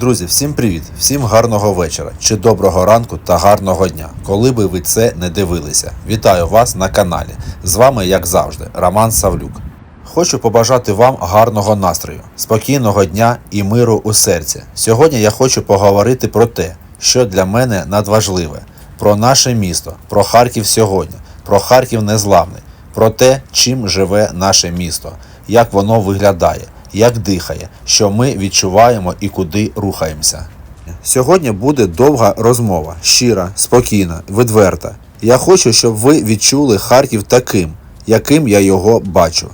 Друзі, всім привіт, всім гарного вечора чи доброго ранку та гарного дня, коли би ви це не дивилися. Вітаю вас на каналі. З вами, як завжди, Роман Савлюк. Хочу побажати вам гарного настрою, спокійного дня і миру у серці. Сьогодні я хочу поговорити про те, що для мене надважливе, про наше місто, про Харків сьогодні, про Харків незламний, про те, чим живе наше місто, як воно виглядає, як дихає, що ми відчуваємо і куди рухаємося. Сьогодні буде довга розмова, щира, спокійна, відверта. Я хочу, щоб ви відчули Харків таким, яким я його бачу.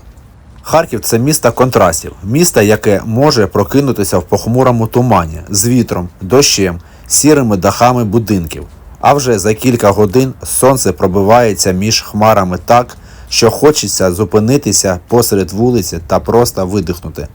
Харків це місто контрастів, місто, яке може прокинутися в похмурому тумані з вітром, дощем, сірими дахами будинків. А вже за кілька годин сонце пробивається між хмарами так, що хочеться зупинитися посеред вулиці та просто видихнути.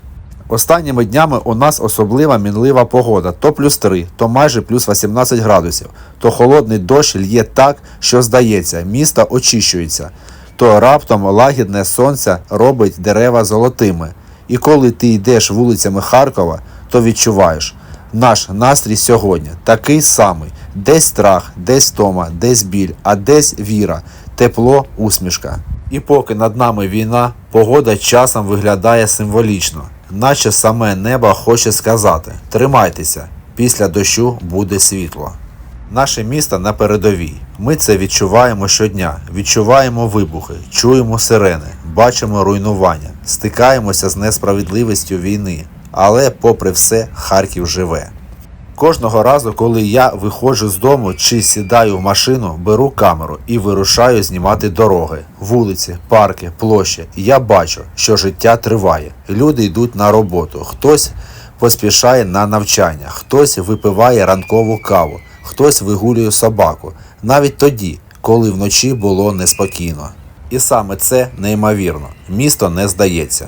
Останніми днями у нас особлива мінлива погода: то плюс 3, то майже плюс 18 градусів, то холодний дощ лє так, що здається, місто очищується, то раптом лагідне сонце робить дерева золотими. І коли ти йдеш вулицями Харкова, то відчуваєш, наш настрій сьогодні такий самий: десь страх, десь втома, десь біль, а десь віра, тепло, усмішка. І поки над нами війна, погода часом виглядає символічно, наче саме небо хоче сказати: тримайтеся, після дощу буде світло. Наше місто на передовій. Ми це відчуваємо щодня, відчуваємо вибухи, чуємо сирени, бачимо руйнування, стикаємося з несправедливістю війни. Але, попри все, Харків живе. Кожного разу, коли я виходжу з дому чи сідаю в машину, беру камеру і вирушаю знімати дороги, вулиці, парки, площі. Я бачу, що життя триває. Люди йдуть на роботу, хтось поспішає на навчання, хтось випиває ранкову каву, хтось вигулює собаку, навіть тоді, коли вночі було неспокійно. І саме це неймовірно. Місто не здається.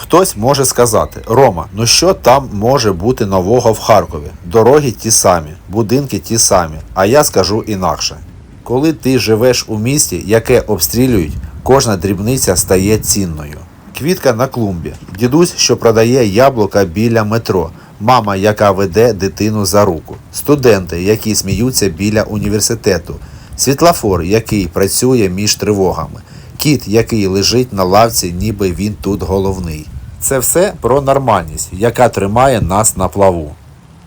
Хтось може сказати: Рома, ну що там може бути нового в Харкові? Дороги ті самі, будинки ті самі. А я скажу інакше. Коли ти живеш у місті, яке обстрілюють, кожна дрібниця стає цінною. Квітка на клумбі, дідусь, що продає яблука біля метро, мама, яка веде дитину за руку, студенти, які сміються біля університету, світлофор, який працює між тривогами, кіт, який лежить на лавці, ніби він тут головний. Це все про нормальність, яка тримає нас на плаву.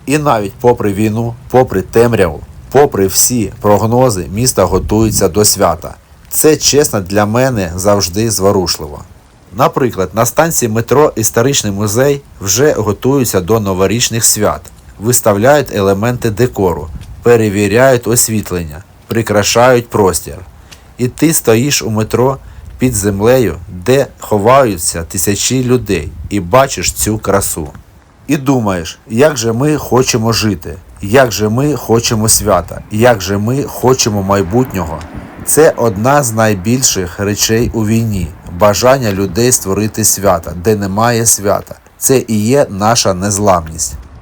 І навіть попри війну, попри темряву, попри всі прогнози, місто готується до свята. Це чесно для мене завжди зворушливо. Наприклад, на станції метро Історичний музей вже готуються до новорічних свят, виставляють елементи декору, перевіряють освітлення, прикрашають простір. І ти стоїш у метро під землею, де ховаються тисячі людей, і бачиш цю красу. І думаєш, як же ми хочемо жити, як же ми хочемо свята, як же ми хочемо майбутнього. Це одна з найбільших речей у війні бажання людей створити свята, де немає свята. Це і є наша незламність.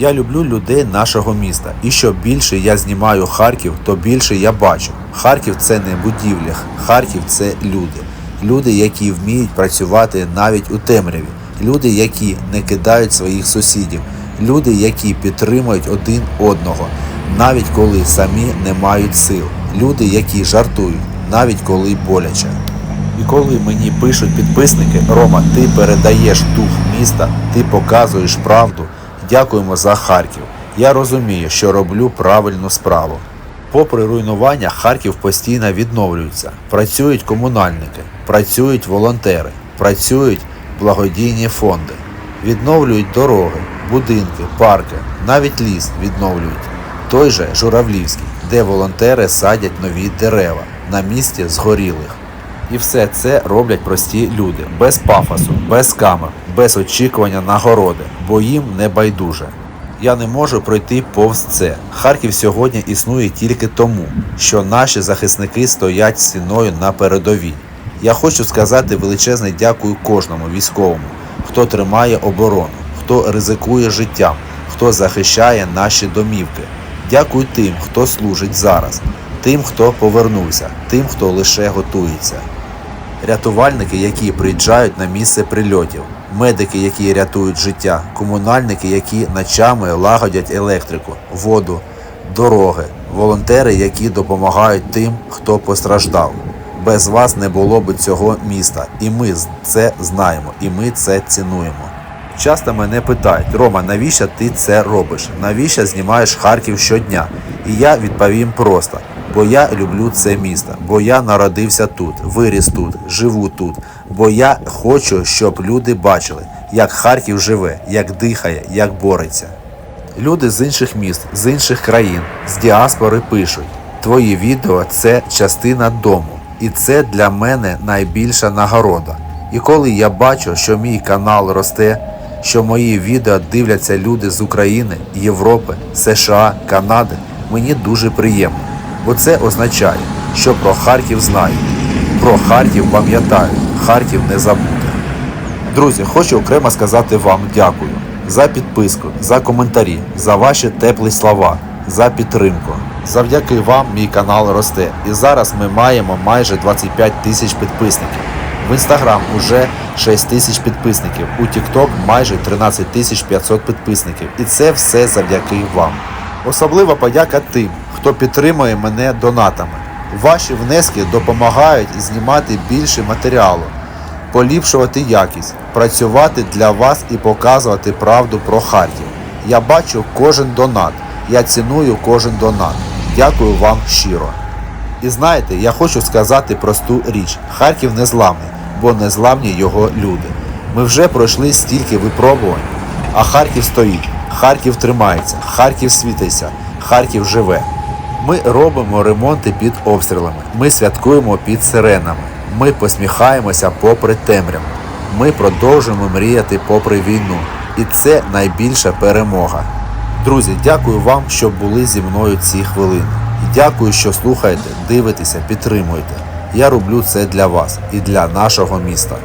Я люблю людей нашого міста, і що більше я знімаю Харків, то більше я бачу. Харків це не будівля, Харків це люди. Люди, які вміють працювати навіть у темряві, люди, які не кидають своїх сусідів, люди, які підтримують один одного, навіть коли самі не мають сил, люди, які жартують, навіть коли боляче. І коли мені пишуть підписники, Рома, ти передаєш дух міста, ти показуєш правду. Дякуємо за Харків. Я розумію, що роблю правильну справу. Попри руйнування, Харків постійно відновлюється. Працюють комунальники, працюють волонтери, працюють благодійні фонди, відновлюють дороги, будинки, парки, навіть ліс відновлюють. Той же Журавлівський, де волонтери садять нові дерева на місці згорілих. І все це роблять прості люди, без пафосу, без камер, без очікування нагороди, бо їм не байдуже. Я не можу пройти повз це. Харків сьогодні існує тільки тому, що наші захисники стоять стіною на передовій. Я хочу сказати величезне дякую кожному військовому, хто тримає оборону, хто ризикує життям, хто захищає наші домівки. Дякую тим, хто служить зараз, тим, хто повернувся, тим, хто лише готується. Рятувальники, які приїжджають на місце прильотів, медики, які рятують життя, комунальники, які ночами лагодять електрику, воду, дороги, волонтери, які допомагають тим, хто постраждав. Без вас не було б цього міста, і ми це знаємо, і ми це цінуємо. Часто мене питають, Рома, навіщо ти це робиш? Навіщо знімаєш Харків щодня? І я відповім просто: бо я люблю це місто, бо я народився тут, виріс тут, живу тут, бо я хочу, щоб люди бачили, як Харків живе, як дихає, як бореться. Люди з інших міст, з інших країн, з діаспори пишуть: Твої відео це частина дому, і це для мене найбільша нагорода. І коли я бачу, що мій канал росте, що мої відео дивляться люди з України, Європи, США, Канади, мені дуже приємно. Бо це означає, що про Харків знають, про Харків пам'ятають, Харків не забуде. Друзі, хочу окремо сказати вам дякую за підписку, за коментарі, за ваші теплі слова, за підтримку. Завдяки вам мій канал росте. І зараз ми маємо майже 25 тисяч підписників. В інстаграм уже 6 тисяч підписників, у TikTok майже 13 тисяч 500 підписників. І це все завдяки вам. Особлива подяка тим, хто підтримує мене донатами. Ваші внески допомагають знімати більше матеріалу, поліпшувати якість, працювати для вас і показувати правду про Харків. Я бачу кожен донат, я ціную кожен донат. Дякую вам щиро. І знаєте, я хочу сказати просту річ: Харків незламний, бо незламні його люди. Ми вже пройшли стільки випробувань, а Харків стоїть, Харків тримається, Харків світиться, Харків живе. Ми робимо ремонти під обстрілами, ми святкуємо під сиренами, ми посміхаємося попри темряву. Ми продовжуємо мріяти попри війну. І це найбільша перемога. Друзі, дякую вам, що були зі мною ці хвилини. Дякую, що слухаєте, дивитеся, підтримуєте. Я роблю це для вас і для нашого міста.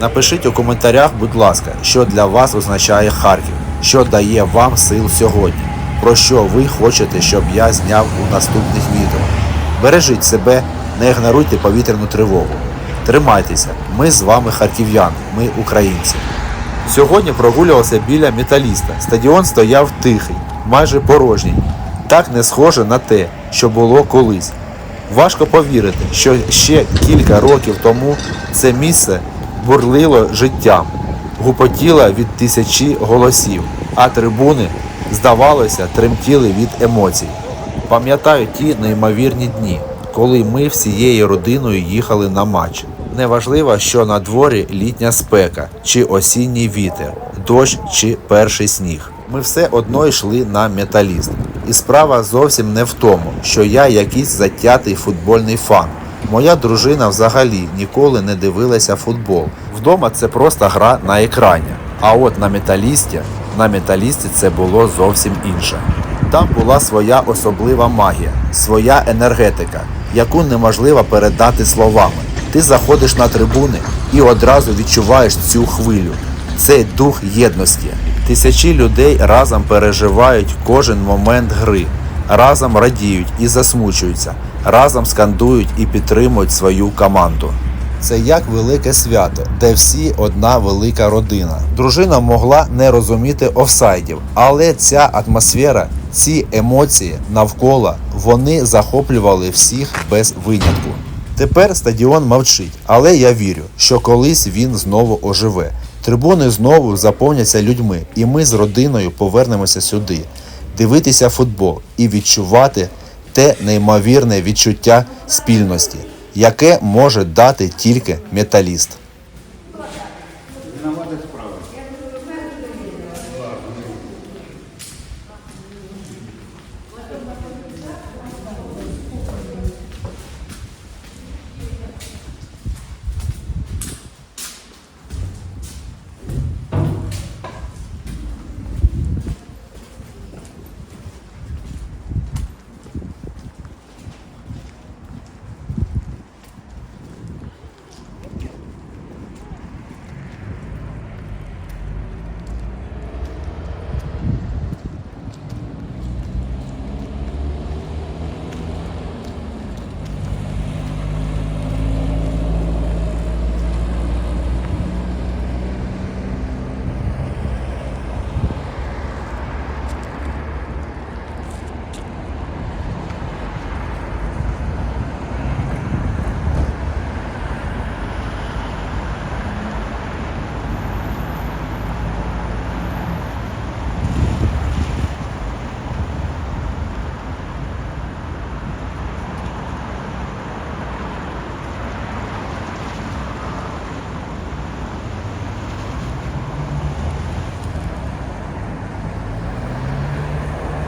Напишіть у коментарях, будь ласка, що для вас означає Харків, що дає вам сил сьогодні, про що ви хочете, щоб я зняв у наступних відео. Бережіть себе, не ігноруйте повітряну тривогу. Тримайтеся, ми з вами харків'яни, ми українці. Сьогодні прогулювався біля металіста. Стадіон стояв тихий, майже порожній. Так не схоже на те, що було колись. Важко повірити, що ще кілька років тому це місце бурлило життям, гупотіло від тисячі голосів, а трибуни, здавалося, тремтіли від емоцій. Пам'ятаю ті неймовірні дні, коли ми всією родиною їхали на матч. Неважливо, що на дворі літня спека, чи осінній вітер, дощ чи перший сніг. Ми все одно йшли на металіст. І справа зовсім не в тому, що я якийсь затятий футбольний фан. Моя дружина взагалі ніколи не дивилася футбол. Вдома це просто гра на екрані. А от на металісті, на металісті це було зовсім інше. Там була своя особлива магія, своя енергетика, яку неможливо передати словами. Ти заходиш на трибуни і одразу відчуваєш цю хвилю. Цей дух єдності. Тисячі людей разом переживають кожен момент гри, разом радіють і засмучуються, разом скандують і підтримують свою команду. Це як велике свято, де всі одна велика родина. Дружина могла не розуміти офсайдів, але ця атмосфера, ці емоції навколо вони захоплювали всіх без винятку. Тепер стадіон мовчить, але я вірю, що колись він знову оживе. Трибуни знову заповняться людьми, і ми з родиною повернемося сюди, дивитися футбол і відчувати те неймовірне відчуття спільності, яке може дати тільки металіст.